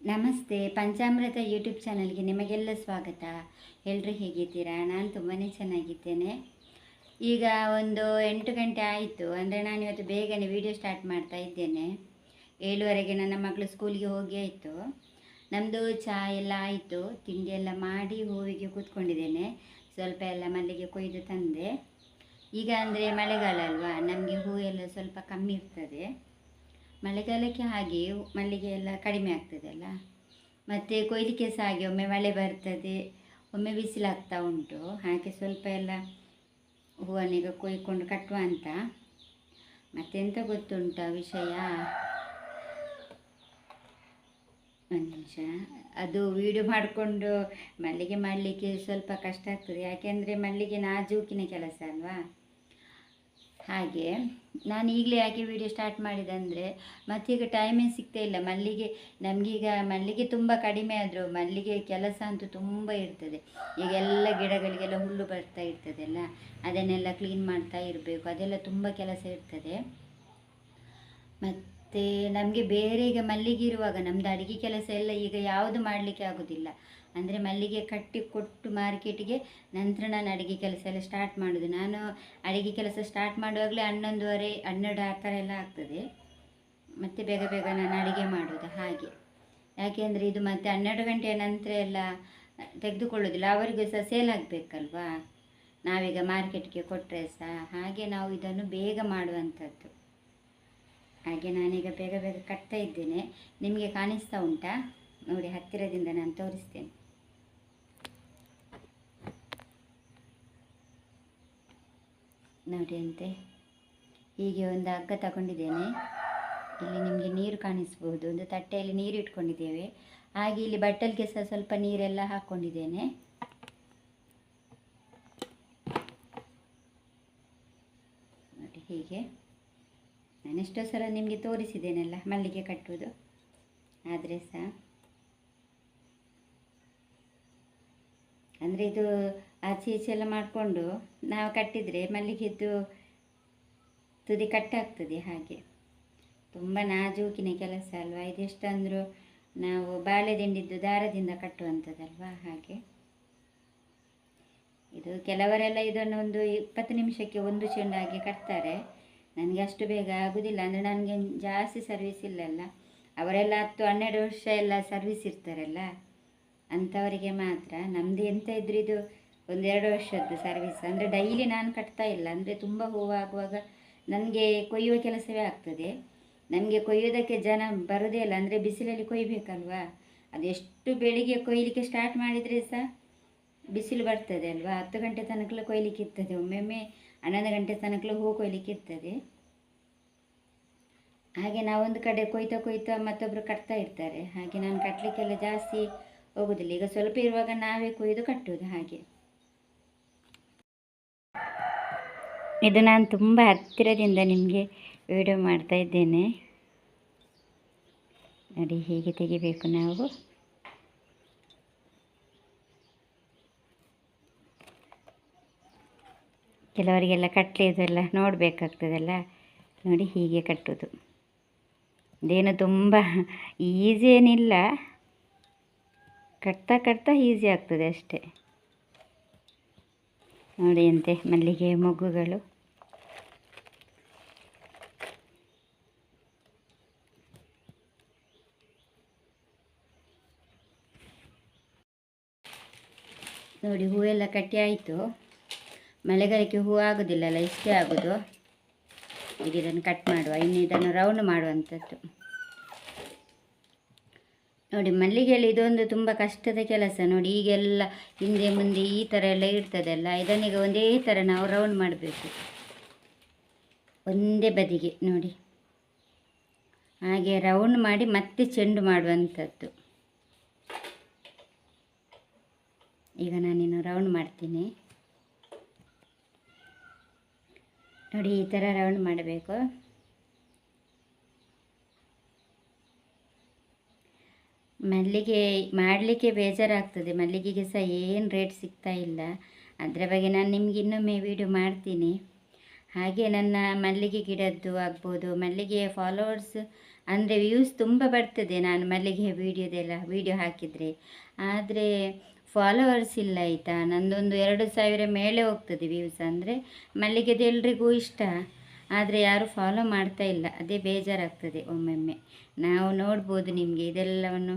ನಮಸ್ತೆ, ಪಂಚಾಮೃತ ಯೂಟ್ಯೂಬ್ ಚಾನಲ್ಗೆ ನಿಮಗೆಲ್ಲ ಸ್ವಾಗತ. ಎಲ್ಲರೂ ಹೇಗಿದ್ದೀರಾ? ನಾನು ತುಂಬಾ ಚೆನ್ನಾಗಿದ್ದೇನೆ. ಈಗ ಒಂದು ಎಂಟು ಗಂಟೆ ಆಯಿತು. ಅಂದರೆ ನಾನು ಇವತ್ತು ಬೇಗನೆ ವಿಡಿಯೋ ಸ್ಟಾರ್ಟ್ ಮಾಡ್ತಾ ಇದ್ದೇನೆ. ಏಳುವರೆಗೆ ನನ್ನ ಮಗಳು ಸ್ಕೂಲಿಗೆ ಹೋಗಿ ಆಯಿತು. ನಮ್ಮದು ಚಹಾ ಎಲ್ಲ ಆಯಿತು. ತಿಂಡಿ ಎಲ್ಲ ಮಾಡಿ ಹೂವಿಗೆ ಕೂತ್ಕೊಂಡಿದ್ದೇನೆ. ಸ್ವಲ್ಪ ಎಲ್ಲ ಮಲ್ಲಿಗೆ ಕೊಯ್ದು ತಂದೆ. ಈಗ ಅಂದರೆ ಮಳೆಗಾಲ ಅಲ್ವಾ? ನಮಗೆ ಹೂ ಎಲ್ಲ ಸ್ವಲ್ಪ ಕಮ್ಮಿ ಇರ್ತದೆ. ಮಳೆಗಾಲಕ್ಕೆ ಹಾಗೆ ಮಲ್ಲಿಗೆ ಎಲ್ಲ ಕಡಿಮೆ ಆಗ್ತದಲ್ಲ ಮತ್ತು ಕೊಯ್ಲಿಕ್ಕೆ ಸಹ ಹಾಗೆ ಒಮ್ಮೆ ಮಳೆ ಬರ್ತದೆ, ಒಮ್ಮೆ ಬಿಸಿಲಾಗ್ತಾ ಉಂಟು, ಹಾಗೆ ಸ್ವಲ್ಪ ಎಲ್ಲ ಹೂವನ್ನೀಗ ಕೊಯ್ಕೊಂಡು ಕಟ್ಟುವ ಅಂತ. ಮತ್ತೆಂತ ಗೊತ್ತುಂಟ ವಿಷಯ? ಒಂದು ನಿಮಿಷ. ಅದು ವೀಡಿಯೋ ಮಾಡಿಕೊಂಡು ಮಲ್ಲಿಗೆ ಮಾಡಲಿಕ್ಕೆ ಸ್ವಲ್ಪ ಕಷ್ಟ ಆಗ್ತದೆ. ಯಾಕೆಂದರೆ ಮಲ್ಲಿಗೆ ನಾಜೂಕಿನ ಕೆಲಸ ಅಲ್ವಾ? ಹಾಗೆ ನಾನು ಈಗಲೇ ಯಾಕೆ ವಿಡಿಯೋ ಸ್ಟಾರ್ಟ್ ಮಾಡಿದಂದರೆ ಮತ್ತೀಗ ಟೈಮೇ ಸಿಗ್ತಾ ಇಲ್ಲ. ಮಲ್ಲಿಗೆ, ನಮಗೀಗ ಮಲ್ಲಿಗೆ ತುಂಬ ಕಡಿಮೆ ಆದರೂ ಮಲ್ಲಿಗೆ ಕೆಲಸ ಅಂತೂ ತುಂಬ ಇರ್ತದೆ. ಈಗ ಎಲ್ಲ ಗಿಡಗಳಿಗೆಲ್ಲ ಹುಲ್ಲು ಬರ್ತಾ ಇರ್ತದಲ್ಲ ಅದನ್ನೆಲ್ಲ ಕ್ಲೀನ್ ಮಾಡ್ತಾ ಇರಬೇಕು. ಅದೆಲ್ಲ ತುಂಬ ಕೆಲಸ ಇರ್ತದೆ. ಮತ್ತು ನಮಗೆ ಬೇರೆ ಈಗ ಮಲ್ಲಿಗೆ ಇರುವಾಗ ನಮ್ಮದು ಅಡುಗೆ ಕೆಲಸ ಎಲ್ಲ ಈಗ ಯಾವುದು ಮಾಡಲಿಕ್ಕೆ ಆಗೋದಿಲ್ಲ. ಅಂದರೆ ಮಲ್ಲಿಗೆ ಕಟ್ಟಿ ಕೊಟ್ಟು ಮಾರ್ಕೆಟಿಗೆ ನಂತರ ನಾನು ಅಡುಗೆ ಕೆಲಸ ಎಲ್ಲ ಸ್ಟಾರ್ಟ್ ಮಾಡೋದು. ನಾನು ಅಡುಗೆ ಕೆಲಸ ಸ್ಟಾರ್ಟ್ ಮಾಡುವಾಗಲೇ ಹನ್ನೊಂದುವರೆ, ಹನ್ನೆರಡು ಆ ಥರ ಎಲ್ಲ ಆಗ್ತದೆ. ಮತ್ತು ಬೇಗ ಬೇಗ ನಾನು ಅಡುಗೆ ಮಾಡೋದು ಹಾಗೆ. ಯಾಕೆಂದರೆ ಇದು ಮತ್ತೆ ಹನ್ನೆರಡು ಗಂಟೆಯ ನಂತರ ಎಲ್ಲ ತೆಗೆದುಕೊಳ್ಳೋದಿಲ್ಲ. ಅವರಿಗೂ ಸಹ ಸೇಲ್ ಆಗಬೇಕಲ್ವಾ? ನಾವೀಗ ಮಾರ್ಕೆಟ್ಗೆ ಕೊಟ್ಟರೆ ಸಹ ಹಾಗೆ ನಾವು ಇದನ್ನು ಬೇಗ ಮಾಡುವಂಥದ್ದು. ಹಾಗೆ ನಾನೀಗ ಬೇಗ ಬೇಗ ಕಟ್ತಾ ಇದ್ದೇನೆ. ನಿಮಗೆ ಕಾಣಿಸ್ತಾ ಉಂಟಾ? ನೋಡಿ, ಹತ್ತಿರದಿಂದ ನಾನು ತೋರಿಸ್ತೇನೆ. ನೋಡಿ ಅಂತೆ, ಹೀಗೆ ಒಂದು ಹಗ್ಗ ತಗೊಂಡಿದ್ದೇನೆ. ಇಲ್ಲಿ ನಿಮಗೆ ನೀರು ಕಾಣಿಸ್ಬೋದು ಒಂದು ತಟ್ಟೆಯಲ್ಲಿ ನೀರು ಇಟ್ಕೊಂಡಿದ್ದೇವೆ. ಹಾಗೆ ಇಲ್ಲಿ ಬಟ್ಟಲಿಗೆ ಸಹ ಸ್ವಲ್ಪ ನೀರೆಲ್ಲ ಹಾಕ್ಕೊಂಡಿದ್ದೇನೆ ನೋಡಿ, ಹೀಗೆ. ನಾನು ಎಷ್ಟೋ ಸಲ ನಿಮಗೆ ತೋರಿಸಿದ್ದೇನಲ್ಲ, ಮಲ್ಲಿಗೆ ಕಟ್ಟುವುದು. ಆದರೆ ಸಹ ಅಂದರೆ ಇದು ಆಚೆ ಈಚೆ ಎಲ್ಲ ಮಾಡಿಕೊಂಡು ನಾವು ಕಟ್ಟಿದರೆ ಮಲ್ಲಿಗೆದ್ದು ತುದಿ ಕಟ್ಟಾಗ್ತದೆ ಹಾಗೆ. ತುಂಬ ನಾಜೂಕಿನ ಕೆಲಸ ಅಲ್ವಾ? ಇದೆಷ್ಟಂದರೂ ನಾವು ಬಾಳೆದಿಂಡಿದ್ದು ದಾರದಿಂದ ಕಟ್ಟುವಂಥದ್ದಲ್ವಾ ಹಾಗೆ? ಇದು ಕೆಲವರೆಲ್ಲ ಇದನ್ನು ಒಂದು ಇಪ್ಪತ್ತು ನಿಮಿಷಕ್ಕೆ ಒಂದು ಚೆಂಡಾಗಿ ಕಟ್ತಾರೆ. ನನಗೆ ಅಷ್ಟು ಬೇಗ ಆಗೋದಿಲ್ಲ. ಅಂದರೆ ನನಗೆ ಜಾಸ್ತಿ ಸರ್ವಿಸ್ ಇಲ್ಲಲ್ಲ. ಅವರೆಲ್ಲ ಹತ್ತು ಹನ್ನೆರಡು ವರ್ಷ ಎಲ್ಲ ಸರ್ವಿಸ್ ಇರ್ತಾರಲ್ಲ. ಅಂಥವರಿಗೆ ಮಾತ್ರ. ನಮ್ಮದು ಎಂತ ಇದ್ರೂ ಇದು ಒಂದೆರಡು ವರ್ಷದ್ದು ಸರ್ವಿಸ್ ಅಂದರೆ ಡೈಲಿ ನಾನು ಕಟ್ತಾ ಇಲ್ಲ. ಅಂದರೆ ತುಂಬ ಹೂವಾಗುವಾಗ ನನಗೆ ಕೊಯ್ಯುವ ಕೆಲಸವೇ ಆಗ್ತದೆ. ನನಗೆ ಕೊಯ್ಯೋದಕ್ಕೆ ಜನ ಬರೋದೇ ಇಲ್ಲ. ಅಂದರೆ ಬಿಸಿಲಲ್ಲಿ ಕೊಯ್ಯಬೇಕಲ್ವಾ ಅದೆಷ್ಟು ಬೆಳಿಗ್ಗೆ ಕೊಯ್ಲಿಕ್ಕೆ ಸ್ಟಾರ್ಟ್ ಮಾಡಿದರೆ ಸಹ ಬಿಸಿಲು ಬರ್ತದೆ ಅಲ್ವಾ? ಹತ್ತು ಗಂಟೆ ತನಕ ಕೊಯ್ಲಿಕ್ಕೆ ಇರ್ತದೆ. ಒಮ್ಮೊಮ್ಮೆ ಹನ್ನೊಂದು ಗಂಟೆ ತನಕ ಹೂ ಕೊಯ್ಲಿಕ್ಕೆ ಇರ್ತದೆ. ಹಾಗೆ ನಾವೊಂದು ಕಡೆ ಕೊಯ್ತಾ ಕೊಯ್ತಾ ಮತ್ತೊಬ್ಬರು ಕಟ್ತಾ ಇರ್ತಾರೆ. ಹಾಗೆ ನಾನು ಕಟ್ಟಲಿಕ್ಕೆಲ್ಲ ಜಾಸ್ತಿ ಹೋಗೋದಿಲ್ಲ. ಈಗ ಸ್ವಲ್ಪ ಇರುವಾಗ ನಾವೇ ಕೊಯ್ದು ಕಟ್ಟುವುದು ಹಾಗೆ. ಇದು ನಾನು ತುಂಬ ಹತ್ತಿರದಿಂದ ನಿಮಗೆ ವಿಡಿಯೋ ಮಾಡ್ತಾ ಇದ್ದೇನೆ. ನೋಡಿ ಹೀಗೆ ತೆಗಿಬೇಕು ನಾವು. ಕೆಲವರಿಗೆಲ್ಲ ಕಟ್ಟಲಿದೆಲ್ಲ ನೋಡಬೇಕಾಗ್ತದಲ್ಲ. ನೋಡಿ ಹೀಗೆ ಕಟ್ಟೋದು ಇದೇನು ತುಂಬ ಈಸಿ ಏನಿಲ್ಲ. ಕಟ್ತಾ ಕಟ್ತಾ ಈಸಿ ಆಗ್ತದೆ ಅಷ್ಟೇ. ನೋಡಿ ಅಂತೆ ಮಲ್ಲಿಗೆ ಮೊಗ್ಗುಗಳು. ನೋಡಿ ಹೂವೆಲ್ಲ ಕಟ್ಟಿ ಆಯಿತು. ಮಳೆಗಾಲಕ್ಕೆ ಹೂ ಆಗೋದಿಲ್ಲಲ್ಲ, ಇಷ್ಟೇ ಆಗೋದು. ಈಗ ಇದನ್ನು ಕಟ್ ಮಾಡುವ, ಇನ್ನು ಇದನ್ನು ರೌಂಡ್ ಮಾಡುವಂಥದ್ದು ನೋಡಿ, ಮಲ್ಲಿಗೆಯಲ್ಲಿ ಇದೊಂದು ತುಂಬ ಕಷ್ಟದ ಕೆಲಸ. ನೋಡಿ, ಈಗೆಲ್ಲ ಹಿಂದೆ ಮುಂದೆ ಈ ಥರ ಎಲ್ಲ ಇರ್ತದಲ್ಲ ಇದನ್ನೀಗ ಒಂದೇ ಥರ ನಾವು ರೌಂಡ್ ಮಾಡಬೇಕು. ಒಂದೇ ಬದಿಗೆ, ನೋಡಿ. ಹಾಗೆ ರೌಂಡ್ ಮಾಡಿ ಮತ್ತೆ ಚೆಂಡು ಮಾಡುವಂಥದ್ದು ಈಗ ನಾನಿನ್ನು ರೌಂಡ್ ಮಾಡ್ತೀನಿ. ನೋಡಿ, ಈ ಥರ ರೌಂಡ್ ಮಾಡಬೇಕು. ಮಲ್ಲಿಗೆ, ಮಾಡಲಿಕ್ಕೆ ಬೇಜಾರಾಗ್ತದೆ. ಮಲ್ಲಿಗೆಗೆ ಸಹ ಏನು ರೇಟ್ ಸಿಗ್ತಾ ಇಲ್ಲ. ಅದರ ಬಗ್ಗೆ ನಾನು ನಿಮ್ಗೆ ಇನ್ನೊಮ್ಮೆ ವಿಡಿಯೋ ಮಾಡ್ತೀನಿ. ಹಾಗೆ ನನ್ನ ಮಲ್ಲಿಗೆ ಗಿಡದ್ದು ಆಗ್ಬೋದು. ಮಲ್ಲಿಗೆಯ ಫಾಲೋವರ್ಸ್ ಅಂದರೆ ವ್ಯೂಸ್ ತುಂಬ ಬರ್ತದೆ. ನಾನು ಮಲ್ಲಿಗೆ ವೀಡಿಯೋದೆಲ್ಲ ವೀಡಿಯೋ ಹಾಕಿದರೆ. ಆದರೆ ಫಾಲೋವರ್ಸ್ ಇಲ್ಲ ಆಯಿತಾ? ನಂದೊಂದು ಎರಡು ಸಾವಿರ ಮೇಲೆ ಹೋಗ್ತದೆ ವ್ಯೂಸ್ ಅಂದರೆ. ಮಲ್ಲಿಗೆದು ಎಲ್ರಿಗೂ ಇಷ್ಟ. ಆದರೆ ಯಾರು ಫಾಲೋ ಮಾಡ್ತಾ ಇಲ್ಲ. ಅದೇ ಬೇಜಾರಾಗ್ತದೆ ಒಮ್ಮೊಮ್ಮೆ. ನಾವು ನೋಡ್ಬೋದು ನಿಮಗೆ ಇದೆಲ್ಲವನ್ನು.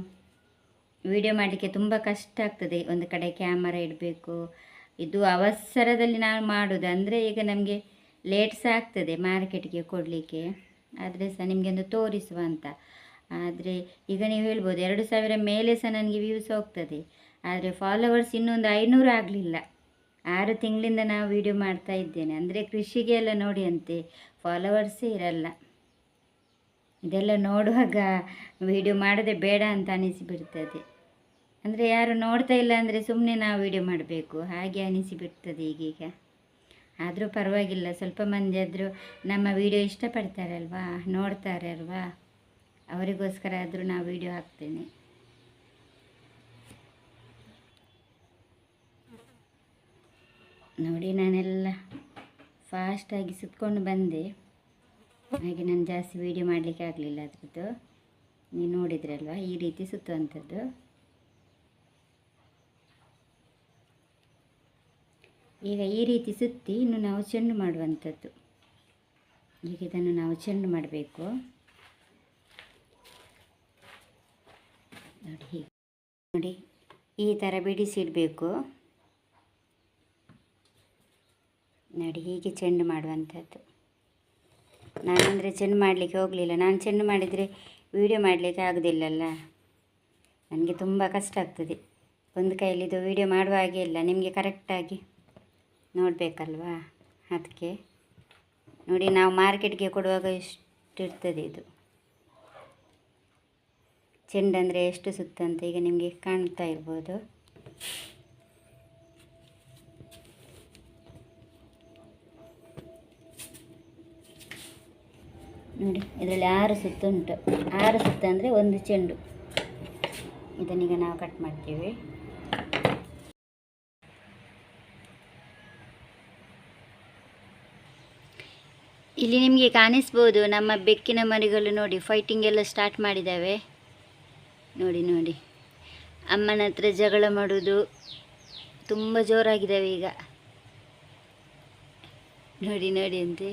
ವಿಡಿಯೋ ಮಾಡಲಿಕ್ಕೆ ತುಂಬ ಕಷ್ಟ ಆಗ್ತದೆ. ಒಂದು ಕಡೆ ಕ್ಯಾಮರಾ ಇಡಬೇಕು. ಇದು ಅವಸರದಲ್ಲಿ ನಾವು ಮಾಡೋದು. ಅಂದರೆ ಈಗ ನಮಗೆ ಲೇಟ್ ಸಹ ಆಗ್ತದೆ ಮಾರ್ಕೆಟ್ಗೆ ಕೊಡಲಿಕ್ಕೆ. ಆದರೆ ಸಹ ನಿಮಗೆ ಒಂದು ತೋರಿಸುವ ಅಂತ. ಆದರೆ ಈಗ ನೀವು ಹೇಳ್ಬೋದು ಎರಡು ಸಾವಿರ ಮೇಲೆ ಸಹ ನನಗೆ ವ್ಯೂಸ್ ಹೋಗ್ತದೆ. ಆದರೆ ಫಾಲೋವರ್ಸ್ ಇನ್ನೊಂದು ಐನೂರು ಆಗಲಿಲ್ಲ. ಆರು ತಿಂಗಳಿಂದ ನಾವು ವಿಡಿಯೋ ಮಾಡ್ತಾ ಇದ್ದೇನೆ. ಅಂದರೆ ಕೃಷಿಗೆ ಎಲ್ಲ ನೋಡಿ ಅಂತೆ ಫಾಲೋವರ್ಸೇ ಇರಲ್ಲ. ಇದೆಲ್ಲ ನೋಡುವಾಗ ವಿಡಿಯೋ ಮಾಡೋದೇ ಬೇಡ ಅಂತ ಅನಿಸಿಬಿಡ್ತದೆ. ಅಂದರೆ ಯಾರು ನೋಡ್ತಾ ಇಲ್ಲ ಅಂದರೆ ಸುಮ್ಮನೆ ನಾವು ವಿಡಿಯೋ ಮಾಡಬೇಕು. ಹಾಗೆ ಅನಿಸಿಬಿಡ್ತದೆ ಈಗೀಗ. ಆದರೂ ಪರವಾಗಿಲ್ಲ, ಸ್ವಲ್ಪ ಮಂದಿ ಆದರೂ ನಮ್ಮ ವಿಡಿಯೋ ಇಷ್ಟಪಡ್ತಾರಲ್ವಾ ನೋಡ್ತಾರೆ ಅಲ್ವಾ ಅವರಿಗೋಸ್ಕರ ಆದರೂ ನಾವು ವಿಡಿಯೋ ಹಾಕ್ತೇನೆ. ನೋಡಿ ನಾನೆಲ್ಲ ಫಾಸ್ಟಾಗಿ ಸುತ್ಕೊಂಡು ಬಂದೆ. ಹಾಗೆ ನಾನು ಜಾಸ್ತಿ ವೀಡಿಯೋ ಮಾಡಲಿಕ್ಕೆ ಆಗಲಿಲ್ಲ ಅದರದ್ದು. ನೀವು ನೋಡಿದ್ರಲ್ವ? ಈ ರೀತಿ ಸುತ್ತುವಂಥದ್ದು. ಈಗ ಈ ರೀತಿ ಸುತ್ತಿ ಇನ್ನು ನಾವು ಚೆಂಡು ಮಾಡುವಂಥದ್ದು. ಈಗ ಇದನ್ನು ನಾವು ಚೆಂಡು ಮಾಡಬೇಕು. ನೋಡಿ ನೋಡಿ, ಈ ಥರ ಬಿಡಿಸಿಡಬೇಕು. ನೋಡಿ, ಹೀಗೆ ಚೆಂಡು ಮಾಡುವಂಥದ್ದು. ನಾನಂದರೆ ಚೆಂಡು ಮಾಡಲಿಕ್ಕೆ ಹೋಗಲಿಲ್ಲ. ನಾನು ಚೆಂಡು ಮಾಡಿದರೆ ವೀಡಿಯೋ ಮಾಡಲಿಕ್ಕೆ ಆಗೋದಿಲ್ಲಲ್ಲ? ನನಗೆ ತುಂಬ ಕಷ್ಟ ಆಗ್ತದೆ. ಒಂದು ಕೈಯಲ್ಲಿದ್ದು ವೀಡಿಯೋ ಮಾಡುವ ಹಾಗೆ ಇಲ್ಲ. ನಿಮಗೆ ಕರೆಕ್ಟಾಗಿ ನೋಡಬೇಕಲ್ವಾ? ಅದಕ್ಕೆ ನೋಡಿ, ನಾವು ಮಾರ್ಕೆಟ್ಗೆ ಕೊಡುವಾಗ ಎಷ್ಟು ಇರ್ತದೆ ಇದು? ಚೆಂಡಂದರೆ ಎಷ್ಟು ಸುತ್ತಂತ ಈಗ ನಿಮಗೆ ಕಾಣ್ತಾ ಇರ್ಬೋದು. ನೋಡಿ, ಇದರಲ್ಲಿ ಆರು ಸುತ್ತು ಉಂಟು. ಆರು ಸುತ್ತು ಅಂದರೆ ಒಂದು ಚೆಂಡು. ಇದನ್ನೀಗ ನಾವು ಕಟ್ ಮಾಡ್ತೀವಿ. ಇಲ್ಲಿ ನಿಮಗೆ ಕಾಣಿಸ್ಬೋದು, ನಮ್ಮ ಬೆಕ್ಕಿನ ಮರಿಗಳು ನೋಡಿ ಫೈಟಿಂಗ್ ಎಲ್ಲ ಸ್ಟಾರ್ಟ್ ಮಾಡಿದ್ದಾವೆ ನೋಡಿ ನೋಡಿ. ಅಮ್ಮನ ಹತ್ರ ಜಗಳ ಮಾಡೋದು ತುಂಬ ಜೋರಾಗಿದ್ದಾವೆ ಈಗ. ನೋಡಿ ನೋಡಿ ಅಂತೆ.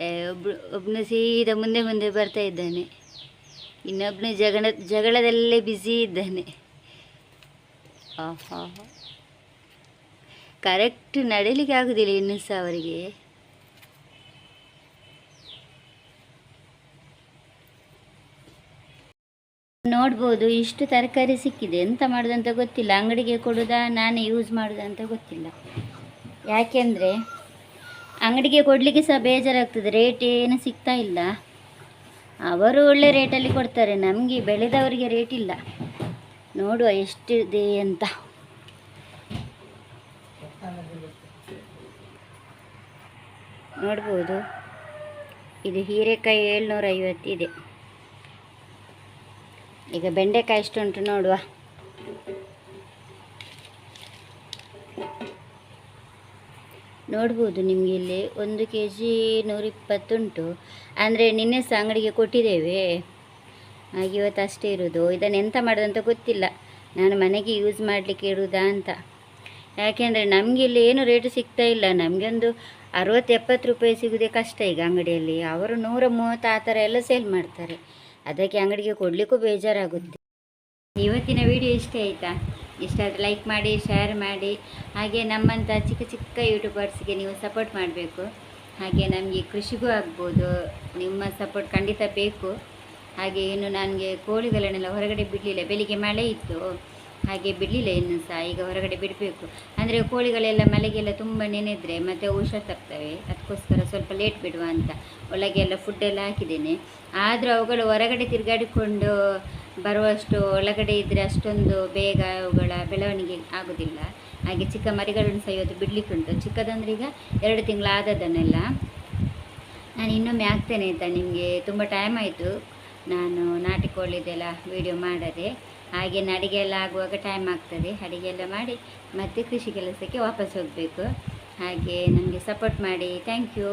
ಒಬ್ಬ ಒಬ್ಬನು ಸೀದಾ ಮುಂದೆ ಮುಂದೆ ಬರ್ತಾ ಇದ್ದಾನೆ. ಇನ್ನೊಬ್ಬನು ಜಗಳ, ಜಗಳದಲ್ಲೇ ಬ್ಯುಸಿ ಇದ್ದಾನೆ. ಆಹಾ. ಕರೆಕ್ಟ್ ನಡೀಲಿಕ್ಕೆ ಆಗೋದಿಲ್ಲ ಇನ್ನು ಸಹ ಅವರಿಗೆ. ನೋಡ್ಬೋದು, ಇಷ್ಟು ತರಕಾರಿ ಸಿಕ್ಕಿದೆ. ಎಂತ ಮಾಡೋದಂತ ಗೊತ್ತಿಲ್ಲ. ಅಂಗಡಿಗೆ ಕೊಡೋದಾ, ನಾನೇ ಯೂಸ್ ಮಾಡೋದಂತ ಗೊತ್ತಿಲ್ಲ. ಯಾಕೆಂದರೆ ಅಂಗಡಿಗೆ ಕೊಡಲಿಕ್ಕೆ ಸಹ ಬೇಜಾರಾಗ್ತದೆ. ರೇಟ್ ಏನು ಸಿಗ್ತಾ ಇಲ್ಲ. ಅವರು ಒಳ್ಳೆ ರೇಟಲ್ಲಿ ಕೊಡ್ತಾರೆ. ನಮಗೆ ಬೆಳೆದವರಿಗೆ ರೇಟ್ ಇಲ್ಲ. ನೋಡುವ ಎಷ್ಟಿದೆ ಅಂತ. ನೋಡ್ಬೋದು. ಇದು ಹೀರೆಕಾಯಿ ಏಳ್ನೂರ ಐವತ್ತಿದೆ ಈಗ ಬೆಂಡೆಕಾಯಿ ಎಷ್ಟುಂಟು ನೋಡುವ. ನೋಡ್ಬೋದು ನಿಮಗೆ ಇಲ್ಲಿ ಒಂದು ಕೆ ಜಿ ನೂರಿಪ್ಪತ್ತುಂಟು. ಅಂದರೆ ನಿನ್ನೆ ಸಹ ಅಂಗಡಿಗೆ ಕೊಟ್ಟಿದ್ದೇವೆ. ಹಾಗೆ ಇವತ್ತು ಅಷ್ಟೇ ಇರೋದು. ಇದನ್ನು ಎಂತ ಮಾಡೋದಂತ ಗೊತ್ತಿಲ್ಲ. ನಾನು ಮನೆಗೆ ಯೂಸ್ ಮಾಡಲಿಕ್ಕೆ ಇರುವುದಾ ಅಂತ. ಯಾಕೆಂದರೆ ನಮಗೆ ಇಲ್ಲಿ ಏನು ರೇಟ್ ಸಿಗ್ತಾ ಇಲ್ಲ. ನಮಗೆ ಒಂದು ಅರುವತ್ತು, ಎಪ್ಪತ್ತು ರೂಪಾಯಿ ಸಿಗೋದೇ ಕಷ್ಟ ಈಗ ಅಂಗಡಿಯಲ್ಲಿ. ಅವರು ನೂರ ಮೂವತ್ತು ಆ ಥರ ಎಲ್ಲ ಸೇಲ್ ಮಾಡ್ತಾರೆ. ಅದಕ್ಕೆ ಅಂಗಡಿಗೆ ಕೊಡಲಿಕ್ಕೂ ಬೇಜಾರಾಗುತ್ತೆ. ಇವತ್ತಿನ ವಿಡಿಯೋ ಇಷ್ಟ ಆಯಿತಾ? ಇಷ್ಟ ಆದರೆ ಲೈಕ್ ಮಾಡಿ ಶೇರ್ ಮಾಡಿ, ಹಾಗೆ ನಮ್ಮಂಥ ಚಿಕ್ಕ ಚಿಕ್ಕ ಯೂಟ್ಯೂಬರ್ಸ್ಗೆ ನೀವು ಸಪೋರ್ಟ್ ಮಾಡಬೇಕು. ಹಾಗೆ ನಮಗೆ ಕೃಷಿಗೂ ಆಗ್ಬೋದು, ನಿಮ್ಮ ಸಪೋರ್ಟ್ ಖಂಡಿತ ಬೇಕು. ಹಾಗೆ ಇನ್ನು ನನಗೆ ಕೋಳಿಗಳನ್ನೆಲ್ಲ ಹೊರಗಡೆ ಬಿಡಲಿಲ್ಲ, ಬೆಳಿಗ್ಗೆ ಮಳೆ ಇತ್ತು. ಹಾಗೆ ಬಿಡಲಿಲ್ಲ ಇನ್ನು ಸಹ, ಈಗ ಹೊರಗಡೆ ಬಿಡಬೇಕು. ಅಂದರೆ ಕೋಳಿಗಳೆಲ್ಲ ಮಳೆಗೆಲ್ಲ ತುಂಬ ನೆನೆದ್ರೆ ಮತ್ತು ಹುಷಾರಾಗ್ತವೆ ಅದಕ್ಕೋಸ್ಕರ ಸ್ವಲ್ಪ ಲೇಟ್ ಬಿಡುವ ಅಂತ. ಒಳಗೆಲ್ಲ ಫುಡ್ಡೆಲ್ಲ ಹಾಕಿದ್ದೇನೆ. ಆದರೂ ಅವುಗಳು ಹೊರಗಡೆ ತಿರುಗಾಡಿಕೊಂಡು ಬರುವಷ್ಟು ಒಳಗಡೆ ಇದ್ದರೆ ಅಷ್ಟೊಂದು ಬೇಗ ಅವುಗಳ ಬೆಳವಣಿಗೆ ಆಗೋದಿಲ್ಲ. ಹಾಗೆ ಚಿಕ್ಕ ಮರಿಗಳನ್ನು ಸಹ ಇವತ್ತು ಬಿಡಲಿಕ್ಕುಂಟು. ಚಿಕ್ಕದಂದ್ರೆ ಈಗ ಎರಡು ತಿಂಗಳಾದದನ್ನೆಲ್ಲ ನಾನು ಇನ್ನೊಮ್ಮೆ ಆಗ್ತೇನೆ ಆಯಿತಾ ನಿಮಗೆ ತುಂಬ ಟೈಮ್ ಆಯಿತು. ನಾನು ನಾಟಿ ಕೋಳಿದೆಲ್ಲ ವೀಡಿಯೋ ಮಾಡದೆ. ಹಾಗೆ ಅಡಿಗೆ ಎಲ್ಲ ಆಗುವಾಗ ಟೈಮ್ ಆಗ್ತದೆ. ಅಡಿಗೆ ಎಲ್ಲ ಮಾಡಿ ಮತ್ತೆ ಕೃಷಿ ಕೆಲಸಕ್ಕೆ ವಾಪಸ್ ಹೋಗಬೇಕು. ಹಾಗೆ ನನಗೆ ಸಪೋರ್ಟ್ ಮಾಡಿ. Thank you